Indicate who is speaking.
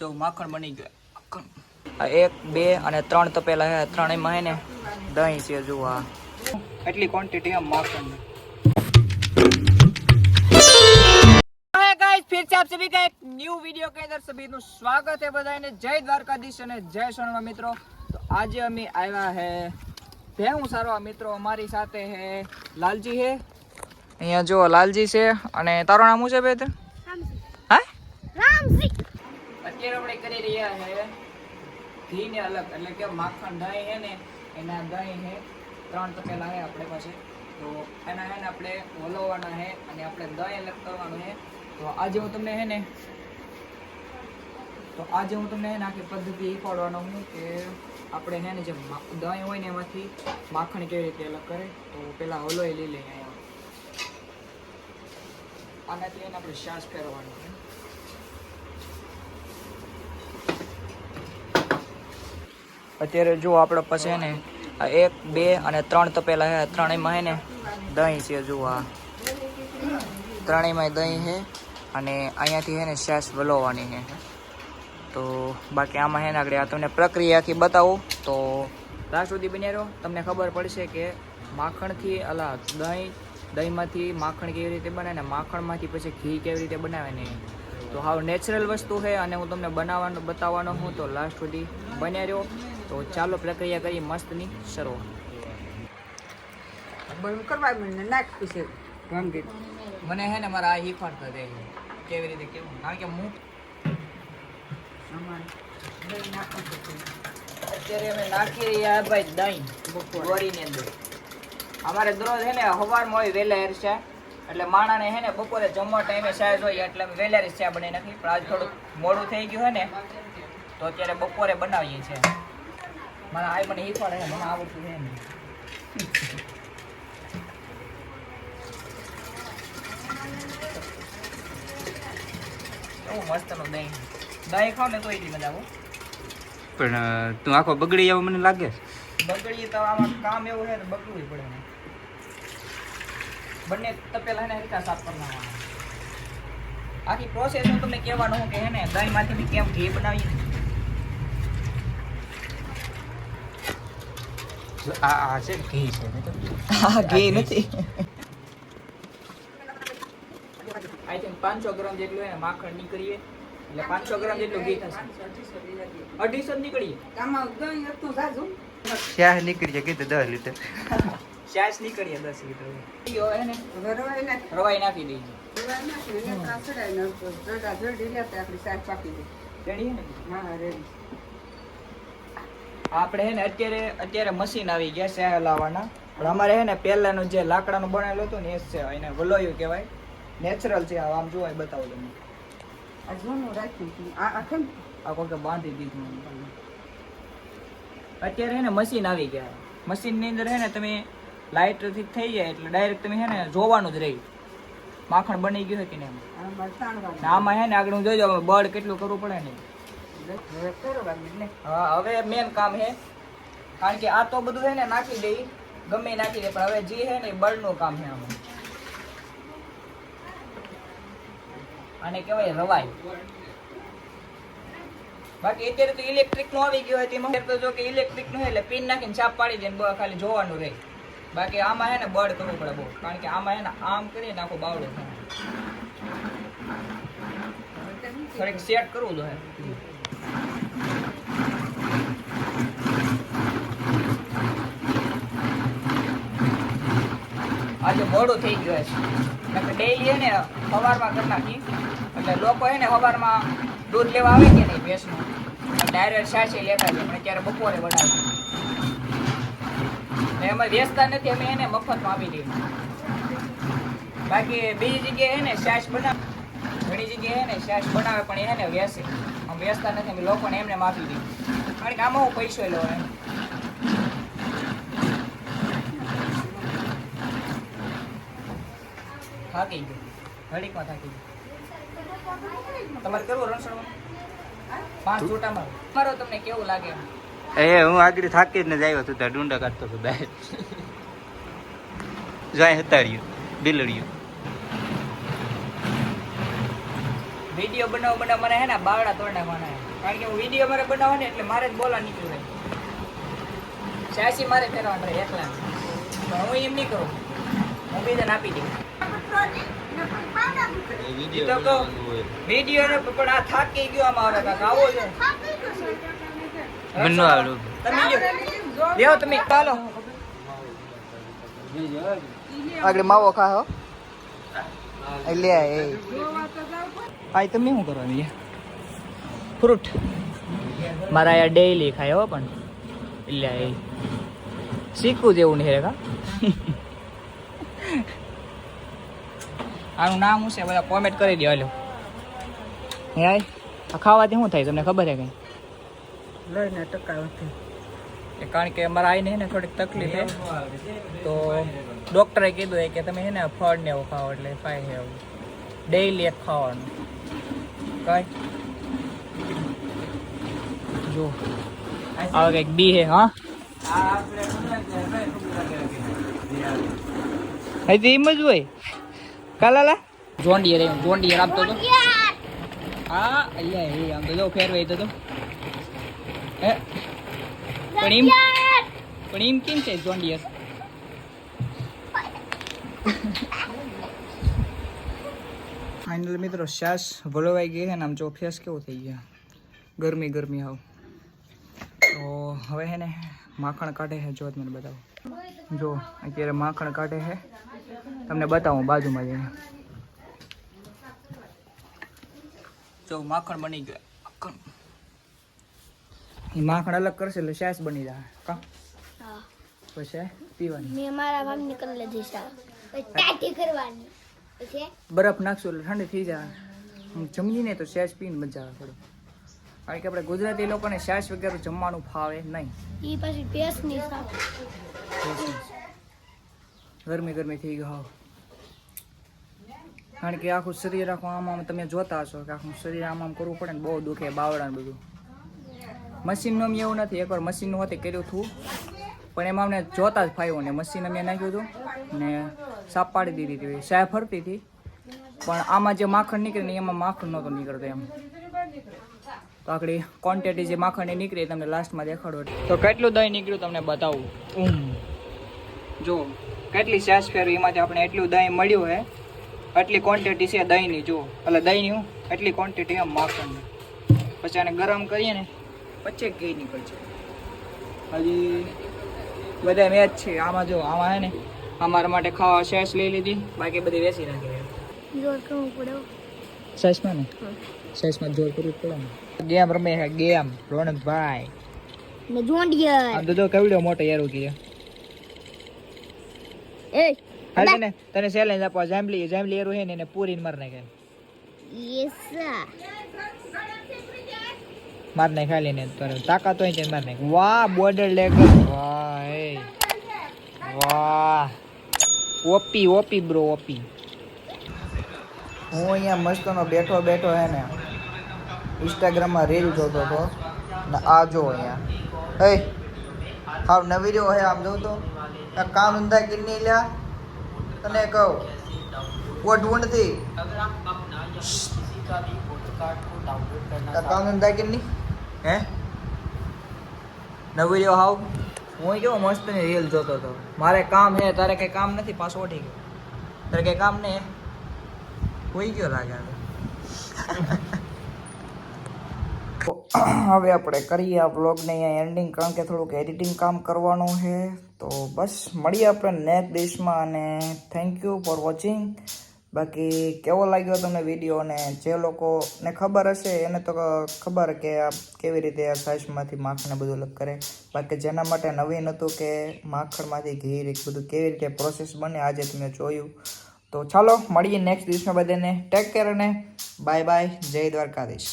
Speaker 1: જો માખણ બની ગયો માખણ આ એક બે અને ત્રણ તપેલા હે ત્રણેયમાં હે ને દહીં છે જુઓ આ એટલી ક્વોન્ટિટી આમ માખણ हाय गाइस फिर से आप सभी का एक न्यू वीडियो के अंदर सभी નું સ્વાગત है બધાને જય દ્વારકાધીશ અને જય સોનવા મિત્રો તો આજે અમે આવ્યા હે ભેહું સારવા મિત્રો અમારી સાથે હે લાલજી હે અહીંયા જો લાલજી છે અને તારું નામ શું છે બેદર કરી રહ્યા છે. ઘી ને અલગ, એટલે કે માખણ, દહીં હે ને, એના દહીં હે. ત્રણ તપેલા હે આપણે પાસે. તો એના હે ને આપણે વલોવાના હે અને આપણે દહીં અલગ કરવાનું હે. તો આજે હું તમને હે ને, તો આજે હું તમને હે આખી પદ્ધતિ શીખવાડવાનો હું કે આપણે હે ને જે દહીં હોય ને એમાંથી માખણ કેવી રીતે અલગ કરે, તો પેલા હલોઈ લઈ લઈએ અહીંયા આનાથી એને આપણે શ્વાસ ફેરવવાનો છે અત્યારે જો આપણે પછી ને એક, બે અને ત્રણ તપેલા છે. ત્રણેયમાં હે ને દહીં છે જુઓ આ. ત્રણેયમાં દહીં છે અને અહીંયાથી હે ને શ્વાસ વલોવાની છે. તો બાકી આમાં હે ને આગળ આ તમને પ્રક્રિયા આખી બતાવું. તો લાસ્ટ સુધી બન્યા રહો. તમને ખબર પડશે કે માખણથી અલા દહીં, દહીંમાંથી માખણ કેવી રીતે બને ને માખણમાંથી પછી ઘી કેવી રીતે બનાવે ને તો હાવ નેચરલ વસ્તુ છે અને હું તમને બનાવવાનું, બતાવવાનો હું તો લાસ્ટ સુધી બન્યા રહ્યો તો ચાલો પ્રક્રિયા કરી મસ્તની શરૂઆત.
Speaker 2: બંધ કરવા મને નાખી છે ગંભીર.
Speaker 1: મને હે ને મારા આ શીખવાડતા દે કેવી રીતે કેવું? કારણ કે હું
Speaker 2: છે.
Speaker 1: અત્યારે અમે નાખી રહ્યા ભાઈ દહીં ગોળીની અંદર. અમારે દરરોજ હે ને સવારમાં હોય વહેલા હેરશા એટલે માણાને હે ને બપોરે જમવા ટાઈમે સાઈઝ હોય એટલે અમે વહેલા ચા બનાવી નાખી પણ આજ થોડુંક મોડું થઈ ગયું હે ને તો અત્યારે બપોરે બનાવીએ છીએ. મારા આવી મને શીખવાડે છે મને આવડતું છે ને મસ્ત મસ્તનું દહીં. દહીં ખાવ ને તો એટલી મજા આવે.
Speaker 3: પણ તું આખો બગડી જાવ મને લાગે છે.
Speaker 1: બગડીએ તો આમાં કામ એવું છે ને બગડવું પડે ને. બંને તપેલા ને રીતા સાફ કરી આખી પ્રોસેસ હું તમને કહેવાનું હું કે હે ને દહીંમાંથી કેમ ઘી બનાવીએ
Speaker 3: આ આ છે ઘી છે નહીં
Speaker 1: હા
Speaker 3: ઘી નથી.
Speaker 1: આઈ થિંક પાંચસો ગ્રામ જેટલું હે માખણ નીકળીએ. એટલે પાંચસો ગ્રામ જેટલું ઘી થશે. અઢીસો નીકળીએ.
Speaker 3: ચાહ નીકળી જાય કીધું દસ લીટર.
Speaker 1: છાશ નીકળીએ દસ લીટર.
Speaker 2: રવાઈ નાખી.
Speaker 1: દઈએ
Speaker 2: રવાઈ નાખી એને આપણી
Speaker 1: હે ને અત્યારે અત્યારે મશીન આવી ગયા છે હલાવવાના પણ અમારે હે ને પહેલાનું જે લાકડાનું બનેલું હતું ને એ છે એને વલોયું કહેવાય. નેચરલ છે આમ એ બતાવું તમને.
Speaker 2: આ જૂનું રાખ્યું હતું. આ આ
Speaker 1: આ કોઈ બાંધી દીધું અત્યારે હે ને મશીન આવી ગયા. મશીનની અંદર હે ને તમે લાઇટથી થઈ જાય એટલે ડાયરેક્ટ તમે હે ને જોવાનું જ રહી. માખણ બની ગયું છે કે નહીં?
Speaker 2: આમાં
Speaker 1: હે ને આગળ હું જોઈ હવે બળ કેટલું કરવું પડે
Speaker 2: નહીં ને?
Speaker 1: હા હવે મેન કામ છે કારણ કે આ તો બધું છે ને નાખી દઈ ગમે નાખી દે પણ હવે જે છે ને બળનું કામ છે આમાં. આને કહેવાય રવાઈ બાકી અત્યારે તો ઇલેક્ટ્રિકનું આવી ગયું હોય તેમાં. તો જો કે ઇલેક્ટ્રિકનું એટલે પિન નાખીને છાપ પાડી દે ને ખાલી જોવાનું રહે. બાકી આમાં હે ને બળ કરવું પડે બહુ. કારણ કે આમાં હે ને આમ કરીને આખો બાવડો થાય. થોડીક સેટ કરવું જોઈએ આજે મોડું થઈ ગયું છે એટલે ડેઈલી એને સવારમાં કરી નાખી એટલે લોકો એને સવારમાં દૂધ લેવા આવે કે નહીં ભેંસનું? ડાયરેક્ટ સાચે લેતા છે પણ અત્યારે બપોરે ને અમે વેચતા નથી, અમે એને મફતમાં આપી દઈએ. બાકી બીજી જગ્યાએ એને છાશ બનાવે. ઘણી જગ્યાએ એને છાશ બનાવે, પણ એને વેચે. અમે વેચતા નથી, અમે લોકોને એમને આપી દઈએ. કારણ કે આમાં હું પૈસો લો એમ. થાકી ગયું. ઘડીકમાં થાકી ગયું. તમારે કેવું રણસણમાં પાંચ છોટામાં મારો તમને કેવું લાગે
Speaker 3: એ હું આગળ થાકી જ ને જાય આવ્યો તું ત્યાં ડુંડા કાઢતો હતો બહાર જાય હતાડ્યું બિલડ્યું.
Speaker 1: વીડિયો બનાવ બનાવ મને હે ને બાવડા તોડ નાખવાના કારણ કે હું વીડિયો મારે બનાવો ને એટલે મારે જ બોલા નીકળી જાય સાસી મારે ફેરવાનું એકલા. હું એમ નહીં કરું. હું બીજાને આપી દઉં. વીડિયો પણ આ થાકી ગયો આમાં હવે કાંઈક આવો છે
Speaker 3: બનવા વાળું.
Speaker 1: તમે લ્યો તમે ચાલો. આગળ માવો ખાહો. લે એ. આ તમે શું કરવાની ફ્રૂટ. મારા યાર ડેઈલી ખાય હો પણ. એટલે એ. શીખવું જેવું નહીં રે કા? આનું નામ શું છે? બધા કોમેન્ટ કરી દે હાલો. હે આ ખાવાથી શું થાય તમને ખબર છે કઈ
Speaker 2: લઈને
Speaker 1: ટકાવતી કારણ કે અમારા આઈને ને થોડીક તકલીફ છે. તો ડૉક્ટરે કીધું કે તમે છે ને ફળ ને એવું ખાઓ એટલે ફાય છે એવું. ડેઈલી એક ખાવાનું. કઈ? જો હવે કંઈક બી હે હા? હજી એમ જ હોય. કાલાલા? જોંડિયર એમ જોંડિયર આપતો તો હા અહીંયા એ આમ તો જો ફેરવાઈ તો તો હે? પણ એમ પણ એમ કેમ છે જોંડિયર ફાઇનલ મિત્રો શ્વાસ વલોવાઈ ગઈ છે ને આમ જો ફેસ કેવો થઈ ગયા? ગરમી ગરમી આવ. તો હવે હે ને માખણ કાઢે છે? જો તમને બતાવો. જો અત્યારે માખણ કાઢે છે. તમને બતાવું બાજુમાં જઈને. જો માખણ બની ગયું. એ માખણ અલગ કરશે એટલે શેસ બની જાય. કા? પછી પીવાની.
Speaker 4: મેં મારા ભાગની નીકળ લીધી ટાટી કરવાની. પછી?
Speaker 1: બરફ નાખશું એટલે ઠંડી થઈ જાય. હું જમીએ તો શેસ પીને મજા આવે થોડું કારણ કે આપણે ગુજરાતી લોકોને છાશ વગેરે જમવાનું ફાવે નહીં.
Speaker 4: એ પછી શાક
Speaker 1: ગરમી ગરમી થઈ ગયો હાવ. કારણ કે આખું શરીર આખું આમ આમ તમે જોતા હશો કે આખું શરીર આમ આમ કરવું પડે ને બહુ દુખે બાવડા ને બધું. મશીનનું અમે એવું નથી એકવાર મશીનનું હોતે કર્યું હતું. પણ એમાં અમને જોતા જ ફાવ્યું ને મશીન અમે નાખ્યું હતું ને સાપ પાડી દીધી હતી સાહેબ ફરતી હતી. પણ આમાં જે માખણ નીકળે ને એમાં માખણ નહોતું નીકળતું એમ. તો આકડી ક્વોન્ટિટી જે માખણની નીકળી તમને લાસ્ટમાં દેખાડો તો કેટલું દહીં નીકળ્યું તમને બતાવું. જો કેટલી સેસ ફેરવી એમાંથી આપણે એટલું દહીં મળ્યું હે. એટલી ક્વોન્ટિટી છે દહીંની જો એટલે દહીંની હું એટલી ક્વોન્ટિટી એમ માખણની. પછી આને ગરમ કરીએ ને પછી ઘી નીકળશે. હજી બધા મેચ છે. આમાં જો આમાં હે ને અમારા માટે ખાવા શેષ લઈ લીધી. બાકી બધી વેચી નાખી
Speaker 4: કરવું પડે
Speaker 1: શેષમાં ને? શેષમાં જોર કરવું પડે ને. ગેમ રમે છે ગેમ. રોનકભાઈ.
Speaker 4: ને જોંડિયર
Speaker 1: તો જો કેવડો મોટો યાર ઉગી
Speaker 4: એ
Speaker 1: હાલ ને તને ચેલેન્જ આપવા જાંબલી જાંબલી એરું હે ને એને પૂરીને માર નાખે.
Speaker 4: યસ
Speaker 1: માર નાખ ખાલી ને તારે. તાકાત હોય છે માર નાખ. વાહ બોર્ડર લેગ. વાહ એ. વાહ. OP OP bro OP. હું અહીંયા મસ્તનો બેઠો બેઠો હે ને. ઇન્સ્ટાગ્રામમાં રીલ જોતો હતો. ને આ જો અહીંયા. એ હાવ નવી રહ્યો હે આમ જોઉં તો. આ કામ ધંધા કિન્ની લ્યા. તને કહું ઓઢવું નથી કામ ધંધા કિન્ની હે? નવી રહ્યો હાવ? હું કેવો મસ્તની રીલ જોતો હતો. મારે કામ હે, તારે કંઈ કામ નથી? પાછો ઉઠી ગયો. તારે કંઈ કામ નહીં હે? હોઈ ગયો લાગે હવે. આપણે કરીએ આ બ્લોગને અહીંયા એન્ડિંગ કારણ કે થોડુંક એડિટિંગ કામ કરવાનું છે. તો બસ, મળીએ આપણે નેક્સ્ટ ડિશમાં અને થેન્ક યુ ફોર વોચિંગ બાકી કેવો લાગ્યો તમને વીડિયો અને જે લોકોને ખબર હશે, એને તો ખબર કે આ કેવી રીતે આ સાઇઝમાંથી માખણને બધું અલગ કરે. બાકી જેના માટે નવીન હતું કે માખણમાંથી ઘી રીત બધું કેવી રીતે પ્રોસેસ બને, આજે તમે જોયું. તો ચાલો, મળીએ નેક્સ્ટ દિવસમાં બધાને. ટેક કેર અને બાય બાય જય દ્વારકાધીશ.